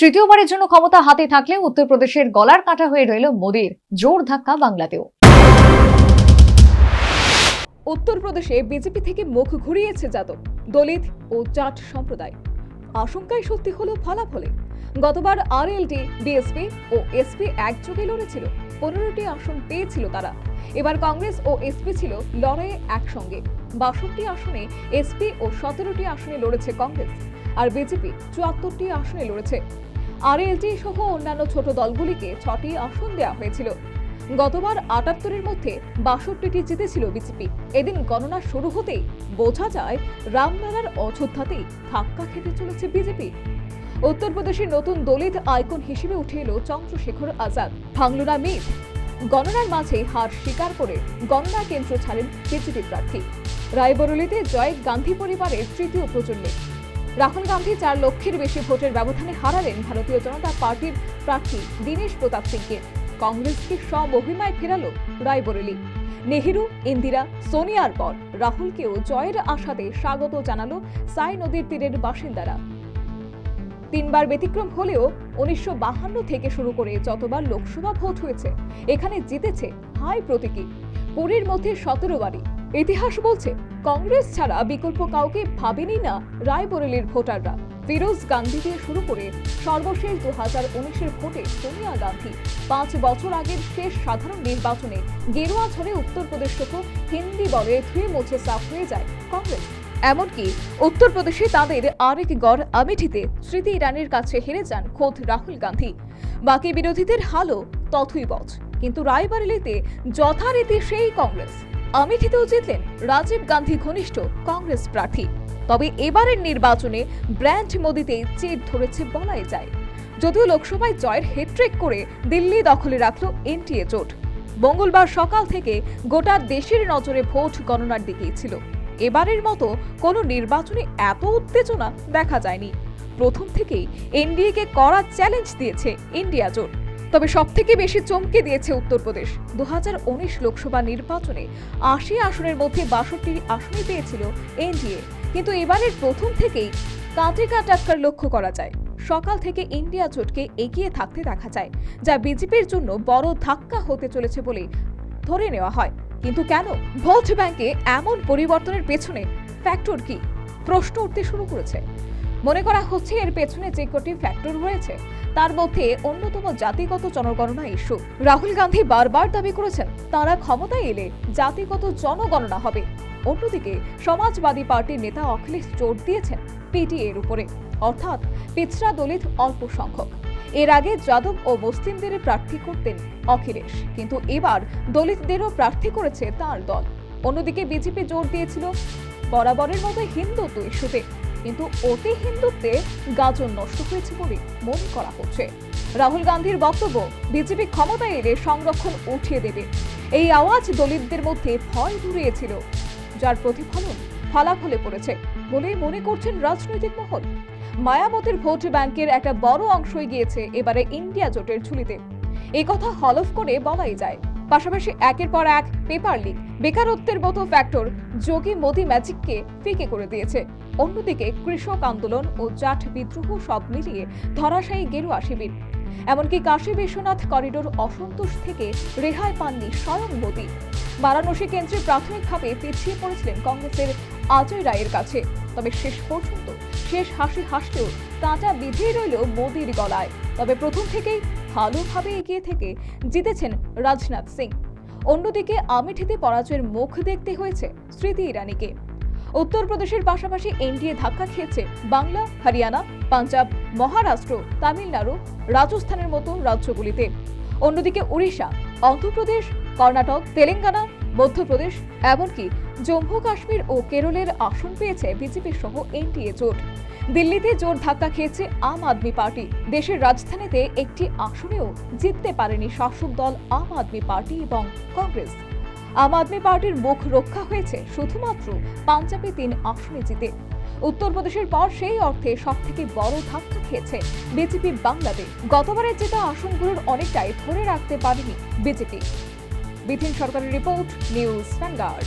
তৃতীয়বারের জন্য ক্ষমতা হাতে থাকলেও উত্তরপ্রদেশের গলার কাটা হয়ে রইল মোদীর জোর ধাক্কা বাংলাতেও। উত্তরপ্রদেশে বিজেপি থেকে মুখ ঘুরিয়েছে যাদব, দলিত ও জাট সম্প্রদায়। আশঙ্কায় সত্যি হলো ফলাফলে। গতবার আরএলডি, বিএসপি ও এসপি একযোগে লড়েছিল, পনেরোটি আসন পেয়েছিল তারা। এবার কংগ্রেস ও এসপি ছিল লড়াইয়ে একসঙ্গে। বাষট্টি আসনে এসপি ও সতেরোটি আসনে লড়েছে কংগ্রেস, আর বিজেপি চুয়াত্তরটি আসনে লড়েছে। আরএলডি সহ অন্যান্য ছোট দলগুলিকে ছটি আসন দেওয়া হয়েছিল। গতবার আটাত্তরের মধ্যে বাষট্টিটি জিতেছিল বিজেপি। এদিন গণনা শুরু হতেই বোঝা যায় রামলালার অযোধ্যাতেই ধাক্কা খেতে চলেছে বিজেপি। উত্তরপ্রদেশের নতুন দলিত আইকন হিসেবে উঠে এলো চন্দ্রশেখর আজাদ। ভাঙল না গণনার মাঝে হার স্বীকার করে গণনা কেন্দ্র ছাড়েন বিজেপি প্রার্থী। রায়বরেলিতে জয় গান্ধী পরিবারের তৃতীয় প্রজন্মে। রাহুল গান্ধী চার লক্ষের বেশি ভোটের ব্যবধানে হারালেন ভারতীয় জনতা পার্টির প্রার্থী দীনেশ প্রতাপ সিংকে। কংগ্রেসকে স্বমহিমায় ফেরালো রায়বরেলি। নেহেরু, ইন্দিরা, সোনিয়ার পর রাহুলকেও জয়ের আশাতে স্বাগত জানালো সাই নদীর তীরের বাসিন্দারা। তিনবার ব্যতিক্রম হলেও উনিশশো থেকে শুরু করে যতবার লোকসভা ভোট হয়েছে, এখানে জিতেছে হাই প্রতীকী। পুরীর মধ্যে সতেরো বারই। ইতিহাস বলছে, কংগ্রেস ছাড়া বিকল্প কাউকে ভাবেনি না রায়বরেলির ভোটাররা। ফিরোজ গান্ধী দিয়ে শুরু করে সর্বশেষ দু হাজার উনিশের ভোটে সোনিয়া গান্ধী। পাঁচ বছর আগের শেষ সাধারণ নির্বাচনে গেরুয়া ঝড়ে উত্তরপ্রদেশ সহ হিন্দি বলে ধুয়ে মুছে সাফ হয়ে যায় কংগ্রেস। এমনকি উত্তরপ্রদেশে তাদের আরেক গড় আমেঠিতে স্মৃতি ইরানির কাছে হেরে যান খোদ রাহুল গান্ধী। বাকি বিরোধীদের হালও তথই বচ। কিন্তু রায়বারেলিতে যথারীতি সেই কংগ্রেস। আমেঠিতেও জিতলেন রাজীব গান্ধী ঘনিষ্ঠ কংগ্রেস প্রার্থী। তবে এবারের নির্বাচনে ব্র্যান্ড মোদিতে চেট ধরেছে বলাই যায়। যদিও লোকসভায় জয়ের হেট্রিক করে দিল্লি দখলে রাখল এনটিএ জোট। মঙ্গলবার সকাল থেকে গোটা দেশের নজরে ভোট গণনার দিকেই ছিল। এবারের মতো কোনো নির্বাচনে এত উত্তেজনা দেখা যায়নি। প্রথম থেকেই এনডিএকে কড়া চ্যালেঞ্জ দিয়েছে ইন্ডিয়া জোট। তবে সবথেকে বেশি চমকে দিয়েছে উত্তরপ্রদেশ। দুহাজার উনিশ লোকসভা নির্বাচনে আশি আসনের মধ্যে বাষট্টি আসনই পেয়েছিল এনডিএ। কিন্তু এবারের প্রথম থেকেই কাঁটে কাটাক্কার লক্ষ্য করা যায়। সকাল থেকে ইন্ডিয়া জোটকে এগিয়ে থাকতে দেখা যায়, যা বিজেপির জন্য বড় ধাক্কা হতে চলেছে বলে ধরে নেওয়া হয়। কিন্তু কেন? ভোট ব্যাংকে এমন পরিবর্তনের পেছনে ফ্যাক্টর কি? প্রশ্ন উঠতে শুরু করেছে। মনে করা হচ্ছে এর পেছনে যে কটি ফ্যাক্টর রয়েছে, তার মধ্যে অন্যতম জাতিগত জনগণনা ইস্যু। রাহুল গান্ধী বারবার দাবি করেছেন, তারা ক্ষমতায় এলে জাতিগত জনগণনা হবে। অন্যদিকে, সমাজবাদী পার্টির নেতা অখিলেশ জোর দিয়েছেন পিটিএ এর উপরে। অর্থাৎ পিছড়া দলিত অল্প সংখ্যক। এর আগে যাদব ও মুসলিমদের প্রার্থী করতেন অখিলেশ, কিন্তু এবার দলিতদেরও প্রার্থী করেছে তার দল। অন্যদিকে বিজেপি জোর দিয়েছিল বরাবরের মতো হিন্দুত্ব ইস্যুতে। কিন্তু অতি হিন্দুত্বে গাজন নষ্ট হয়েছে বলে মনে করা হচ্ছে। রাহুল গান্ধীর বক্তব্য, বিজেপি ক্ষমতায় এলে সংরক্ষণ উঠিয়ে দেবে। এই আওয়াজ দলিতদের মধ্যে ভয় ধরিয়েছিল যার প্রতিফলন ফলাফলে পড়েছে বলে মনে করছেন রাজনৈতিক মহল। মায়াবতীর ভোট ব্যাংকের একটা বড় অংশই গিয়েছে এবারে ইন্ডিয়া জোটের ঝুলিতে। কথা হলফ করে বলাই যায়। পাশাপাশি একের পর এক পেপার লিক, বেকারত্বের মতো ফ্যাক্টর যোগী মোদি ম্যাজিককে ফিকে করে দিয়েছে। অন্যদিকে কৃষক আন্দোলন ও জাট বিদ্রোহ সব মিলিয়ে ধরাশায়ী গেরুয়া শিবির। এমনকি কাশী বিশ্বনাথ করিডোর অসন্তোষ থেকে রেহাই পাননি স্বয়ং মোদী। বারাণসী কেন্দ্রে প্রাথমিকভাবে পিছিয়ে পড়েছিলেন কংগ্রেসের অজয় রায়ের কাছে। তবে শেষ পর্যন্ত শেষ হাসি হাসতেও কাঁটা বিধিয়ে রইল মোদির গলায়। তবে প্রথম থেকেই ভালোভাবে এগিয়ে থেকে জিতেছেন রাজনাথ সিং। অন্যদিকে আমেঠিতে পরাজয়ের মুখ দেখতে হয়েছে স্মৃতি ইরানিকে। উত্তরপ্রদেশের পাশাপাশি এনডিএ ধাক্কা খেয়েছে বাংলা, হরিয়ানা, পাঞ্জাব, মহারাষ্ট্র, তামিলনাড়ু, রাজস্থানের মতো রাজ্যগুলিতে। অন্যদিকে উড়িষ্যা, অন্ধ্রপ্রদেশ, কর্ণাটক, তেলেঙ্গানা, মধ্যপ্রদেশ, এমনকি জম্মু, কাশ্মীর ও কেরলের আসন পেয়েছে বিজেপি সহ এনডিএ জোট। দিল্লিতে জোর ধাক্কা খেয়েছে আম আদমি পার্টি। দেশের রাজধানীতে একটি আসনেও জিততে পারেনি শাসক দল আম আদমি পার্টি এবং কংগ্রেস। আম আদমি পার্টির মুখ রক্ষা হয়েছে শুধুমাত্র পাঞ্জাবে তিন আসনে জিতে। উত্তরপ্রদেশের পর সেই অর্থে সব থেকে বড় ধাক্কা খেয়েছে বিজেপি বাংলাদেশ গতবারের জেতা আসনগুলোর অনেকটাই ধরে রাখতে পারেনি বিজেপি। বিপিন সরকারের রিপোর্ট, নিউজ ভ্যানগার্ড